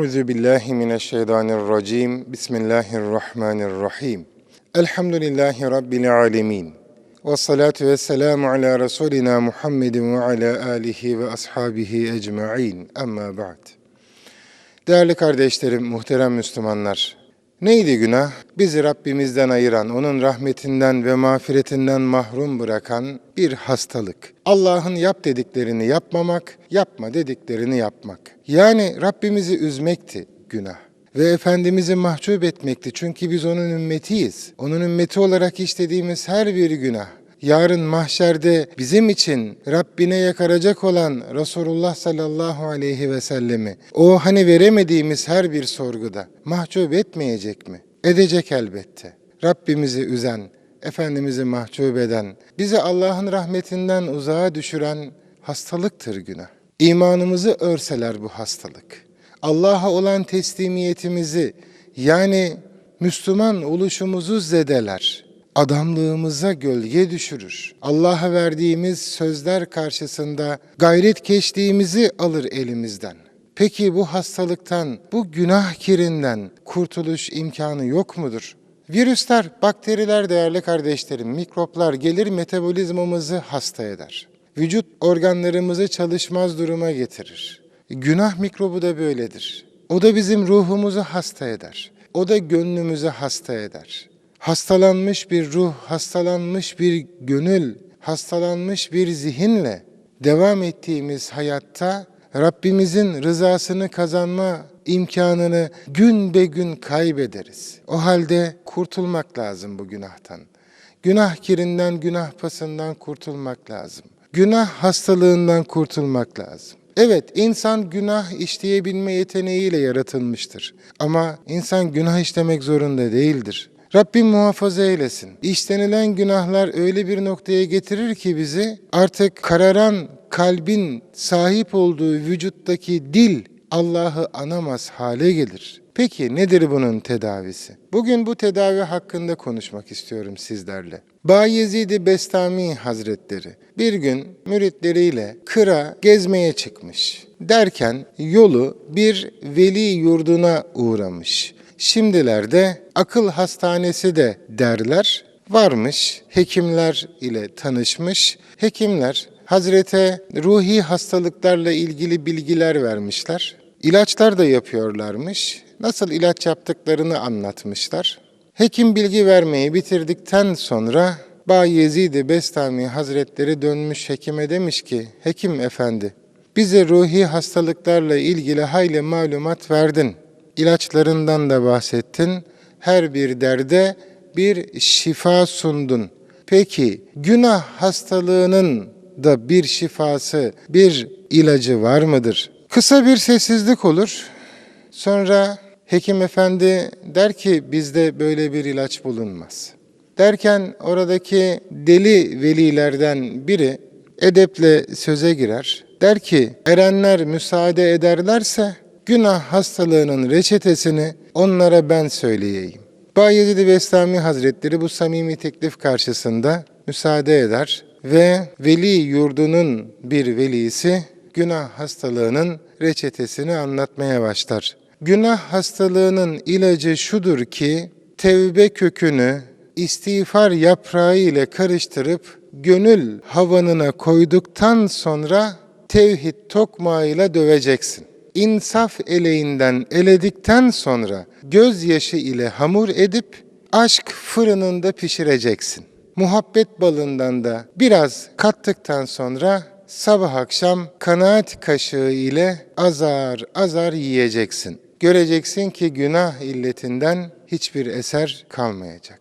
Euzu billahi mineşşeytanirracim. Bismillahirrahmanirrahim. Elhamdülillahi rabbil alamin. Ve salatu ve selamu ala Resulina Muhammedin ve ala alihi ve ashabihi ecmaîn. Amma ba'd. Değerli kardeşlerim, muhterem Müslümanlar. Neydi günah? Bizi Rabbimizden ayıran, onun rahmetinden ve mağfiretinden mahrum bırakan bir hastalık. Allah'ın yap dediklerini yapmamak, yapma dediklerini yapmak. Yani Rabbimizi üzmekti günah ve Efendimiz'i mahcup etmekti. Çünkü biz onun ümmetiyiz. Onun ümmeti olarak işlediğimiz her bir günah, yarın mahşerde bizim için Rabbine yakaracak olan Resulullah sallallahu aleyhi ve sellemi, o hani veremediğimiz her bir sorguda mahcup etmeyecek mi? Edecek elbette. Rabbimizi üzen, Efendimiz'i mahcup eden, bizi Allah'ın rahmetinden uzağa düşüren hastalıktır günah. İmanımızı örseler bu hastalık. Allah'a olan teslimiyetimizi yani Müslüman oluşumuzu zedeler. Adamlığımıza gölge düşürür. Allah'a verdiğimiz sözler karşısında gayret keştiğimizi alır elimizden. Peki bu hastalıktan, bu günah kirinden kurtuluş imkanı yok mudur? Virüsler, bakteriler değerli kardeşlerim, mikroplar gelir metabolizmamızı hasta eder. Vücut organlarımızı çalışmaz duruma getirir. Günah mikrobu da böyledir. O da bizim ruhumuzu hasta eder. O da gönlümüzü hasta eder. Hastalanmış bir ruh, hastalanmış bir gönül, hastalanmış bir zihinle devam ettiğimiz hayatta Rabbimizin rızasını kazanma imkanını gün be gün kaybederiz. O halde kurtulmak lazım bu günahtan. Günah kirinden, günah pasından kurtulmak lazım. Günah hastalığından kurtulmak lazım. Evet, insan günah işleyebilme yeteneğiyle yaratılmıştır. Ama insan günah işlemek zorunda değildir. Rabbim muhafaza eylesin. İşlenilen günahlar öyle bir noktaya getirir ki bizi artık kararan kalbin sahip olduğu vücuttaki dil Allah'ı anamaz hale gelir. Peki nedir bunun tedavisi? Bugün bu tedavi hakkında konuşmak istiyorum sizlerle. Bayezid-i Bestami Hazretleri bir gün müritleriyle Kır'a gezmeye çıkmış. Derken yolu bir veli yurduna uğramış. Şimdilerde akıl hastanesi de derler. Varmış, hekimler ile tanışmış. Hekimler Hazrete ruhi hastalıklarla ilgili bilgiler vermişler. İlaçlar da yapıyorlarmış. Nasıl ilaç yaptıklarını anlatmışlar. Hekim bilgi vermeyi bitirdikten sonra Bayezid-i Bestami Hazretleri dönmüş hekime demiş ki, Hekim efendi, bize ruhi hastalıklarla ilgili hayli malumat verdin. İlaçlarından da bahsettin. Her bir derde bir şifa sundun. Peki günah hastalığının da bir şifası, bir ilacı var mıdır? Kısa bir sessizlik olur. Sonra hekim efendi der ki bizde böyle bir ilaç bulunmaz. Derken oradaki deli velilerden biri edeple söze girer. Der ki erenler müsaade ederlerse günah hastalığının reçetesini onlara ben söyleyeyim. Bayezid-i Bestami Hazretleri bu samimi teklif karşısında müsaade eder ve veli yurdunun bir velisi günah hastalığının reçetesini anlatmaya başlar. Günah hastalığının ilacı şudur ki tevbe kökünü istiğfar yaprağı ile karıştırıp gönül havanına koyduktan sonra tevhid tokmağıyla döveceksin. İnsaf eleğinden eledikten sonra gözyaşı ile hamur edip aşk fırınında pişireceksin. Muhabbet balından da biraz kattıktan sonra sabah akşam kanaat kaşığı ile azar azar yiyeceksin. Göreceksin ki günah illetinden hiçbir eser kalmayacak.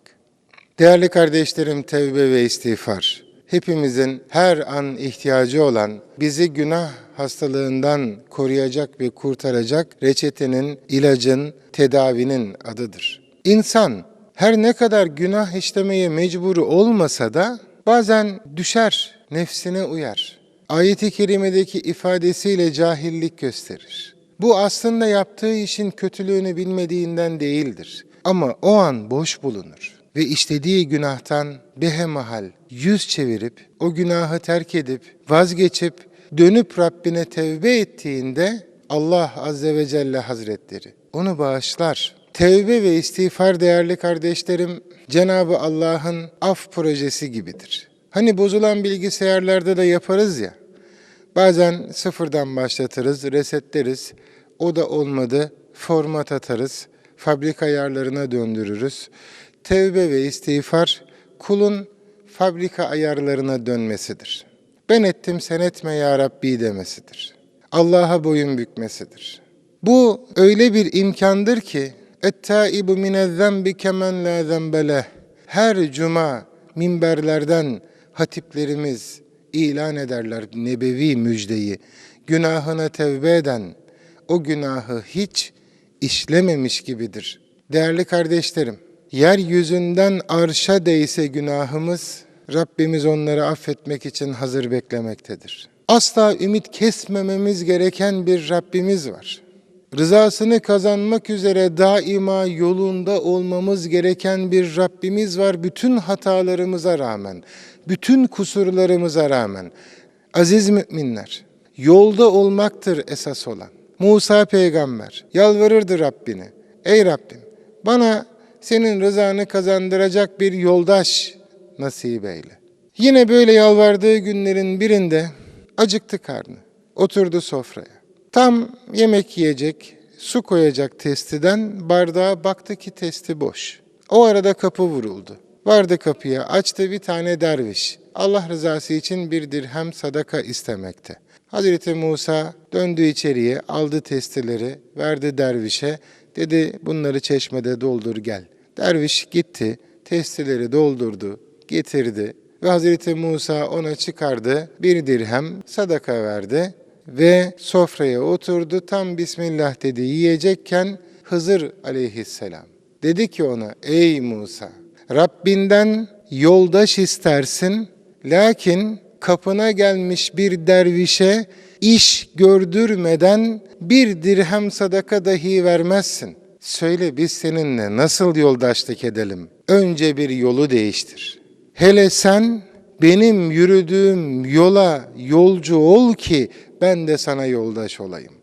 Değerli kardeşlerim tevbe ve istiğfar. Hepimizin her an ihtiyacı olan bizi günah hastalığından koruyacak ve kurtaracak reçetenin, ilacın, tedavinin adıdır. İnsan her ne kadar günah işlemeye mecburu olmasa da bazen düşer, nefsine uyar. Ayet-i kerimedeki ifadesiyle cahillik gösterir. Bu aslında yaptığı işin kötülüğünü bilmediğinden değildir. Ama o an boş bulunur ve işlediği günahtan behemahal yüz çevirip o günahı terk edip vazgeçip dönüp Rabbine tevbe ettiğinde Allah Azze ve Celle Hazretleri onu bağışlar. Tevbe ve istiğfar değerli kardeşlerim Cenabı Allah'ın af projesi gibidir. Hani bozulan bilgisayarlarda da yaparız ya. Bazen sıfırdan başlatırız, resetleriz. O da olmadı, format atarız, fabrika ayarlarına döndürürüz. Tevbe ve istiğfar kulun fabrika ayarlarına dönmesidir. Ben ettim sen etme ya Rabbi demesidir. Allah'a boyun bükmesidir. Bu öyle bir imkandır ki ettaibu minezzembi kemen la zembeleh. Her cuma minberlerden hatiplerimiz ilan ederler nebevi müjdeyi. Günahına tevbe eden o günahı hiç işlememiş gibidir. Değerli kardeşlerim, yeryüzünden arşa değse günahımız, Rabbimiz onları affetmek için hazır beklemektedir. Asla ümit kesmememiz gereken bir Rabbimiz var. Rızasını kazanmak üzere daima yolunda olmamız gereken bir Rabbimiz var bütün hatalarımıza rağmen, bütün kusurlarımıza rağmen. Aziz müminler, yolda olmaktır esas olan. Musa peygamber yalvarırdı Rabbine. Ey Rabbim bana senin rızanı kazandıracak bir yoldaş nasip eyle. Yine böyle yalvardığı günlerin birinde acıktı karnı. Oturdu sofraya. Tam yemek yiyecek, su koyacak testiden bardağa baktı ki testi boş. O arada kapı vuruldu. Vardı kapıya, açtı bir tane derviş. Allah rızası için bir dirhem sadaka istemekte. Hazreti Musa döndü içeriye, aldı testileri, verdi dervişe. Dedi bunları çeşmede doldur gel. Derviş gitti, testileri doldurdu, getirdi ve Hazreti Musa ona çıkardı, bir dirhem sadaka verdi ve sofraya oturdu. Tam Bismillah dedi yiyecekken Hızır aleyhisselam dedi ki ona ey Musa Rabbinden yoldaş istersin lakin kapına gelmiş bir dervişe iş gördürmeden bir dirhem sadaka dahi vermezsin. Söyle biz seninle nasıl yoldaşlık edelim? Önce bir yolu değiştir. Hele sen benim yürüdüğüm yola yolcu ol ki ben de sana yoldaş olayım.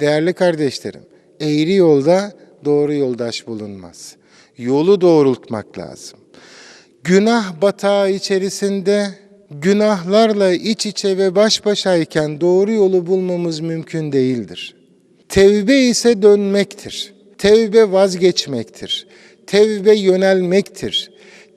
Değerli kardeşlerim, eğri yolda doğru yoldaş bulunmaz. Yolu doğrultmak lazım. Günah batağı içerisinde günahlarla iç içe ve baş başayken doğru yolu bulmamız mümkün değildir. Tevbe ise dönmektir. Tevbe vazgeçmektir. Tevbe yönelmektir.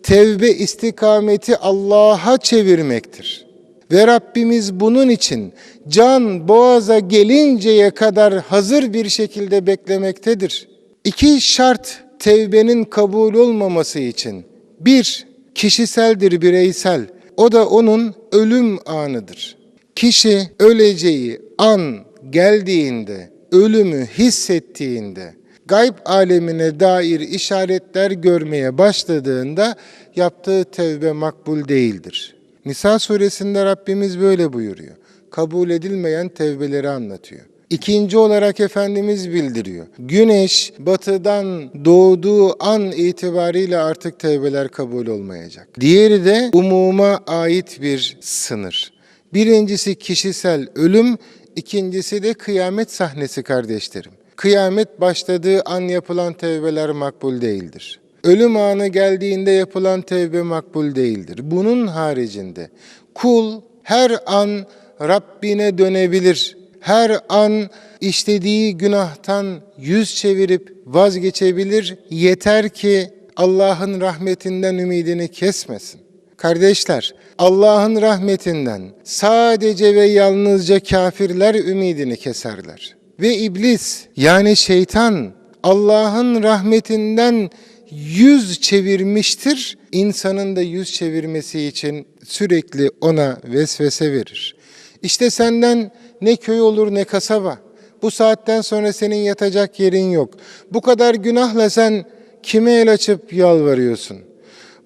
Tevbe istikameti Allah'a çevirmektir. Ve Rabbimiz bunun için can boğaza gelinceye kadar hazır bir şekilde beklemektedir. İki şart tevbenin kabul olmaması için. Bir, kişiseldir, bireysel. O da onun ölüm anıdır. Kişi öleceği an geldiğinde, ölümü hissettiğinde, gayb alemine dair işaretler görmeye başladığında yaptığı tevbe makbul değildir. Nisa suresinde Rabbimiz böyle buyuruyor. Kabul edilmeyen tevbeleri anlatıyor. İkinci olarak Efendimiz bildiriyor. Güneş batıdan doğduğu an itibariyle artık tevbeler kabul olmayacak. Diğeri de umuma ait bir sınır. Birincisi kişisel ölüm, ikincisi de kıyamet sahnesi kardeşlerim. Kıyamet başladığı an yapılan tevbeler makbul değildir. Ölüm anı geldiğinde yapılan tevbe makbul değildir. Bunun haricinde kul her an Rabbine dönebilir. Her an işlediği günahtan yüz çevirip vazgeçebilir. Yeter ki Allah'ın rahmetinden ümidini kesmesin. Kardeşler, Allah'ın rahmetinden sadece ve yalnızca kafirler ümidini keserler. Ve iblis yani şeytan Allah'ın rahmetinden yüz çevirmiştir. İnsanın da yüz çevirmesi için sürekli ona vesvese verir. İşte senden ne köy olur ne kasaba. Bu saatten sonra senin yatacak yerin yok. Bu kadar günahla sen kime el açıp yalvarıyorsun?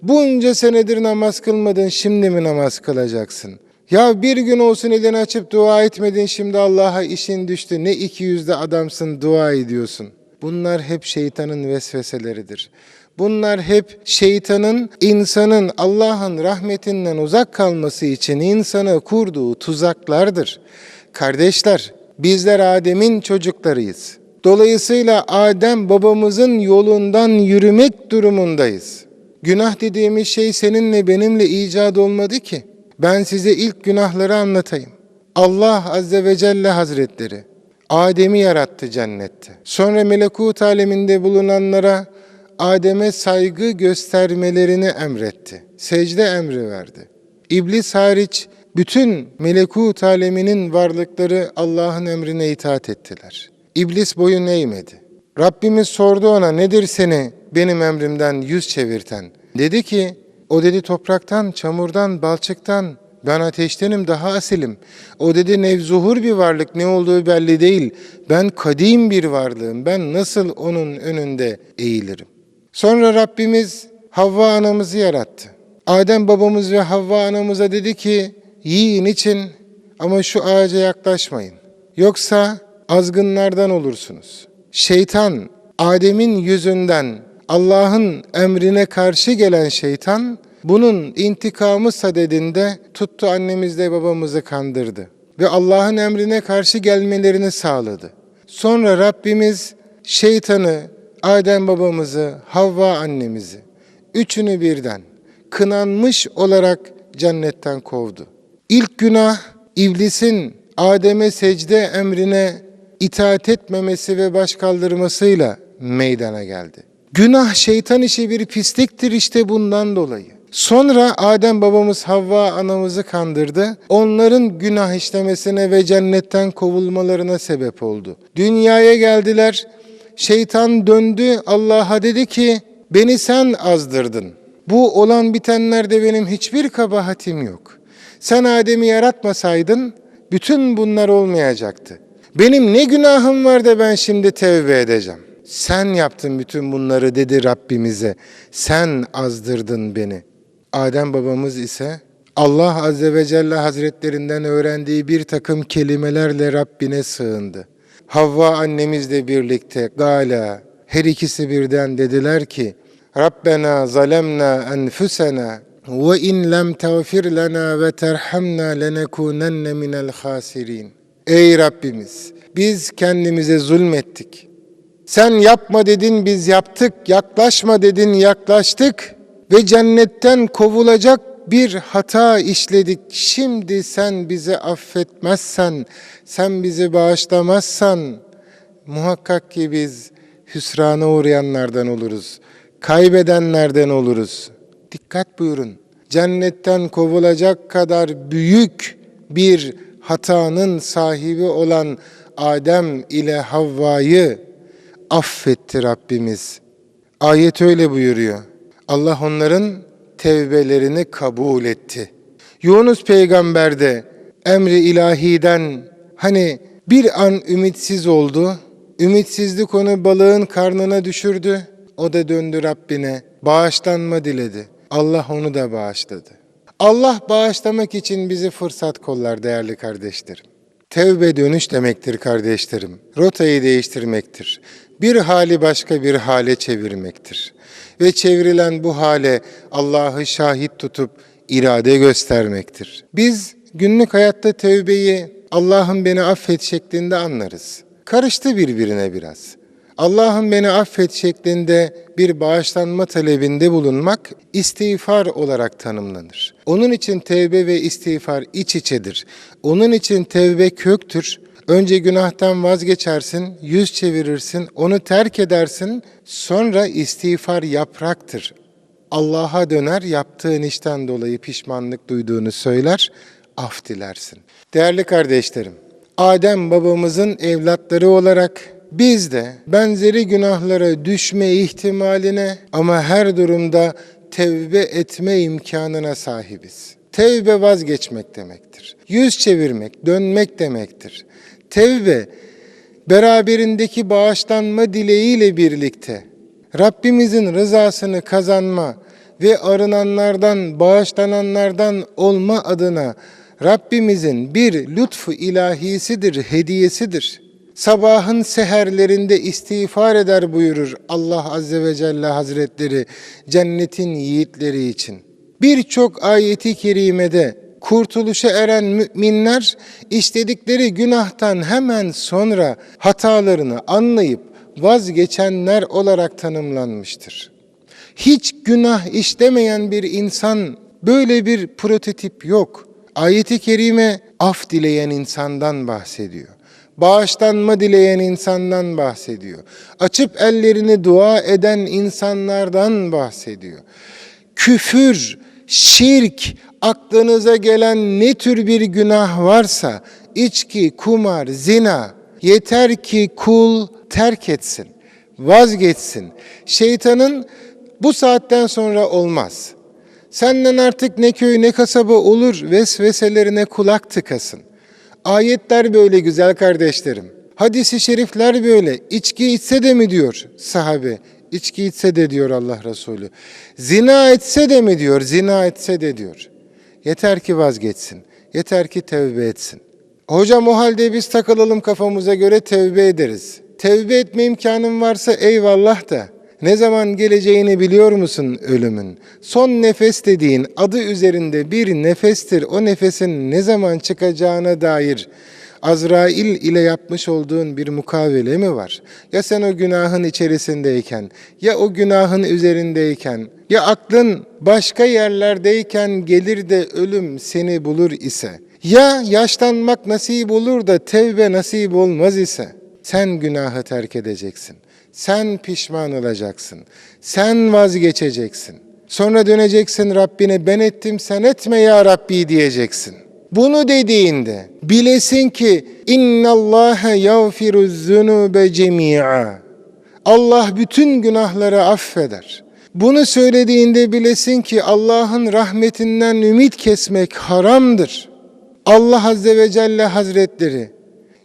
Bunca senedir namaz kılmadın, şimdi mi namaz kılacaksın? Ya bir gün olsun elini açıp dua etmedin, şimdi Allah'a işin düştü. Ne iki yüzde adamsın, dua ediyorsun. Bunlar hep şeytanın vesveseleridir. Bunlar hep şeytanın insanın Allah'ın rahmetinden uzak kalması için insanı kurduğu tuzaklardır. Kardeşler, Bizler Adem'in çocuklarıyız. Dolayısıyla Adem babamızın yolundan yürümek durumundayız. Günah dediğimiz şey seninle benimle icat olmadı ki. Ben size ilk günahları anlatayım. Allah Azze ve Celle Hazretleri Adem'i yarattı cennette. Sonra melekut aleminde bulunanlara Adem'e saygı göstermelerini emretti. Secde emri verdi. İblis hariç bütün melekut aleminin varlıkları Allah'ın emrine itaat ettiler. İblis boyun eğmedi. Rabbimiz sordu ona nedir seni benim emrimden yüz çevirten? Dedi ki o dedi topraktan, çamurdan, balçıktan, ben ateştenim daha asilim. O dedi nevzuhur bir varlık ne olduğu belli değil. Ben kadim bir varlığım. Ben nasıl onun önünde eğilirim? Sonra Rabbimiz Havva anamızı yarattı. Adem babamız ve Havva anamıza dedi ki yiyin için ama şu ağaca yaklaşmayın. Yoksa azgınlardan olursunuz. Şeytan Adem'in yüzünden Allah'ın emrine karşı gelen şeytan bunun intikamı sadedinde tuttu annemizle babamızı kandırdı ve Allah'ın emrine karşı gelmelerini sağladı. Sonra Rabbimiz şeytanı, Adem babamızı, Havva annemizi, üçünü birden kınanmış olarak cennetten kovdu. İlk günah iblisin Adem'e secde emrine itaat etmemesi ve baş kaldırmasıyla meydana geldi. Günah şeytan işi bir pisliktir işte bundan dolayı. Sonra Adem babamız Havva anamızı kandırdı. Onların günah işlemesine ve cennetten kovulmalarına sebep oldu. Dünyaya geldiler. Şeytan döndü Allah'a dedi ki beni sen azdırdın. Bu olan bitenlerde benim hiçbir kabahatim yok. Sen Adem'i yaratmasaydın bütün bunlar olmayacaktı. Benim ne günahım var da ben şimdi tevbe edeceğim. Sen yaptın bütün bunları dedi Rabbimize. Sen azdırdın beni. Adem babamız ise Allah Azze ve Celle Hazretlerinden öğrendiği bir takım kelimelerle Rabbine sığındı. Havva annemizle birlikte gala her ikisi birden dediler ki Rabbena zalemna enfusena ve in lem tağfir lana ve terhamna lenekunenne minel hasirin. Ey Rabbimiz biz kendimize zulmettik. Sen yapma dedin biz yaptık, yaklaşma dedin yaklaştık ve cennetten kovulacak bir hata işledik. Şimdi sen bizi affetmezsen, sen bizi bağışlamazsan muhakkak ki biz hüsrana uğrayanlardan oluruz. Kaybedenlerden oluruz. Dikkat buyurun. Cennetten kovulacak kadar büyük bir hatanın sahibi olan Adem ile Havva'yı affetti Rabbimiz. Ayet öyle buyuruyor. Allah onların tevbelerini kabul etti. Yunus peygamber de emri ilahiden hani bir an ümitsiz oldu. Ümitsizlik onu balığın karnına düşürdü. O da döndü Rabbine. Bağışlanma diledi. Allah onu da bağışladı. Allah bağışlamak için bizi fırsat kollar değerli kardeşlerim. Tevbe dönüş demektir kardeşlerim. Rotayı değiştirmektir. Bir hali başka bir hale çevirmektir. Ve çevrilen bu hale Allah'ı şahit tutup irade göstermektir. Biz günlük hayatta tevbeyi Allah'ım beni affet şeklinde anlarız. Karıştı birbirine biraz. Allah'ım beni affet şeklinde bir bağışlanma talebinde bulunmak istiğfar olarak tanımlanır. Onun için tevbe ve istiğfar iç içedir. Onun için tevbe köktür. Önce günahtan vazgeçersin, yüz çevirirsin, onu terk edersin. Sonra istiğfar yapraktır. Allah'a döner, yaptığın işten dolayı pişmanlık duyduğunu söyler, af dilersin. Değerli kardeşlerim, Adem babamızın evlatları olarak biz de benzeri günahlara düşme ihtimaline ama her durumda tevbe etme imkanına sahibiz. Tevbe vazgeçmek demektir. Yüz çevirmek, dönmek demektir. Tevbe beraberindeki bağışlanma dileğiyle birlikte Rabbimizin rızasını kazanma ve arınanlardan, bağışlananlardan olma adına Rabbimizin bir lütfu ilahisidir, hediyesidir. Sabahın seherlerinde istiğfar eder buyurur Allah Azze ve Celle Hazretleri cennetin yiğitleri için. Birçok ayeti kerimede kurtuluşa eren müminler işledikleri günahtan hemen sonra hatalarını anlayıp vazgeçenler olarak tanımlanmıştır. Hiç günah işlemeyen bir insan böyle bir prototip yok. Ayeti kerime af dileyen insandan bahsediyor. Bağışlanma dileyen insandan bahsediyor. Açıp ellerini dua eden insanlardan bahsediyor. Küfür, şirk, aklınıza gelen ne tür bir günah varsa, içki, kumar, zina, yeter ki kul terk etsin, vazgeçsin. Şeytanın bu saatten sonra olmaz. Senden artık ne köy ne kasaba olur vesveselerine kulak tıkasın. Ayetler böyle güzel kardeşlerim. Hadis-i şerifler böyle. İçki içse de mi diyor sahabe? İçki içse de diyor Allah Resulü. Zina etse de mi diyor? Zina etse de diyor. Yeter ki vazgeçsin. Yeter ki tevbe etsin. Hocam o halde biz takılalım kafamıza göre tevbe ederiz. Tevbe etme imkanın varsa eyvallah da ne zaman geleceğini biliyor musun ölümün? Son nefes dediğin adı üzerinde bir nefestir. O nefesin ne zaman çıkacağına dair Azrail ile yapmış olduğun bir mukavele mi var? Ya sen o günahın içerisindeyken, ya o günahın üzerindeyken, ya aklın başka yerlerdeyken gelir de ölüm seni bulur ise, ya yaşlanmak nasip olur da tevbe nasip olmaz ise, sen günahı terk edeceksin. Sen pişman olacaksın. Sen vazgeçeceksin. Sonra döneceksin Rabbine ben ettim sen etme ya Rabbi diyeceksin. Bunu dediğinde bilesin ki innallâhe yağfiru zunube cemi'a. Allah bütün günahları affeder. Bunu söylediğinde bilesin ki Allah'ın rahmetinden ümit kesmek haramdır. Allah Azze ve Celle Hazretleri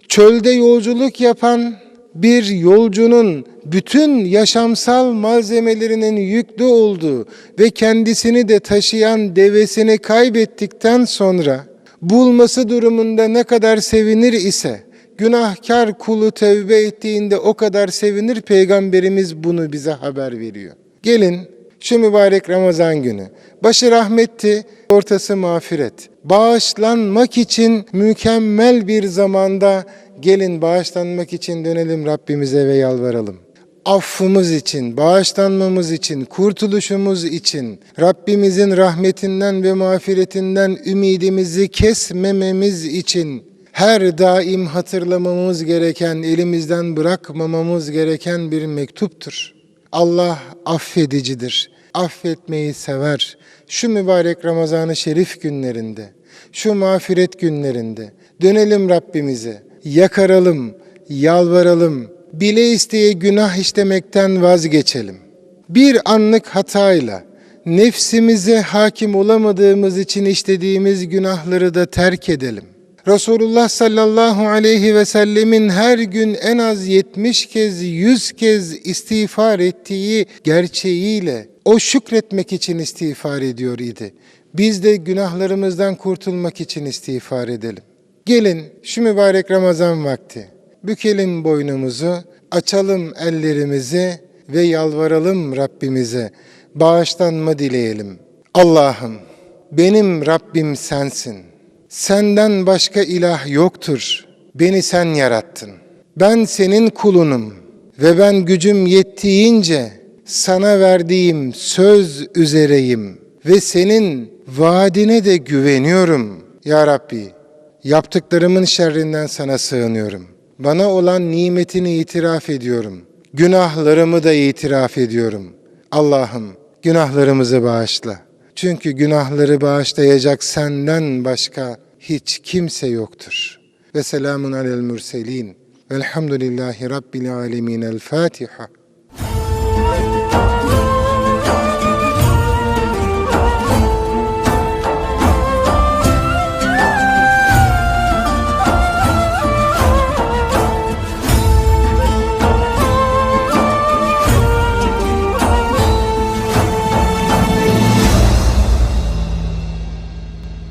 çölde yolculuk yapan bir yolcunun bütün yaşamsal malzemelerinin yüklü olduğu ve kendisini de taşıyan devesini kaybettikten sonra bulması durumunda ne kadar sevinir ise günahkar kulu tevbe ettiğinde o kadar sevinir peygamberimiz bunu bize haber veriyor. Gelin şu mübarek Ramazan günü. Başı rahmetti, ortası mağfiret. Bağışlanmak için mükemmel bir zamanda gelin bağışlanmak için dönelim Rabbimize ve yalvaralım. Affımız için, bağışlanmamız için, kurtuluşumuz için, Rabbimizin rahmetinden ve mağfiretinden ümidimizi kesmememiz için her daim hatırlamamız gereken, elimizden bırakmamamız gereken bir mektuptur. Allah affedicidir. Affetmeyi sever. Şu mübarek Ramazan-ı Şerif günlerinde, şu mağfiret günlerinde dönelim Rabbimize, yakaralım, yalvaralım, bile isteye günah işlemekten vazgeçelim. Bir anlık hatayla nefsimize hakim olamadığımız için işlediğimiz günahları da terk edelim. Resulullah sallallahu aleyhi ve sellemin her gün en az 70 kez 100 kez istiğfar ettiği gerçeğiyle o şükretmek için istiğfar ediyor idi. Biz de günahlarımızdan kurtulmak için istiğfar edelim. Gelin şu mübarek Ramazan vakti bükelim boynumuzu, açalım ellerimizi ve yalvaralım Rabbimize. Bağışlanma dileyelim. Allah'ım benim Rabbim sensin. Senden başka ilah yoktur. Beni sen yarattın. Ben senin kulunum ve ben gücüm yettiğince sana verdiğim söz üzereyim ve senin vaadine de güveniyorum ya Rabbi. Yaptıklarımın şerrinden sana sığınıyorum. Bana olan nimetini itiraf ediyorum. Günahlarımı da itiraf ediyorum. Allah'ım günahlarımızı bağışla. Çünkü günahları bağışlayacak senden başka hiç kimse yoktur. Ve selamun alel mürselin. Velhamdülillahi Rabbil alemin. El Fatiha.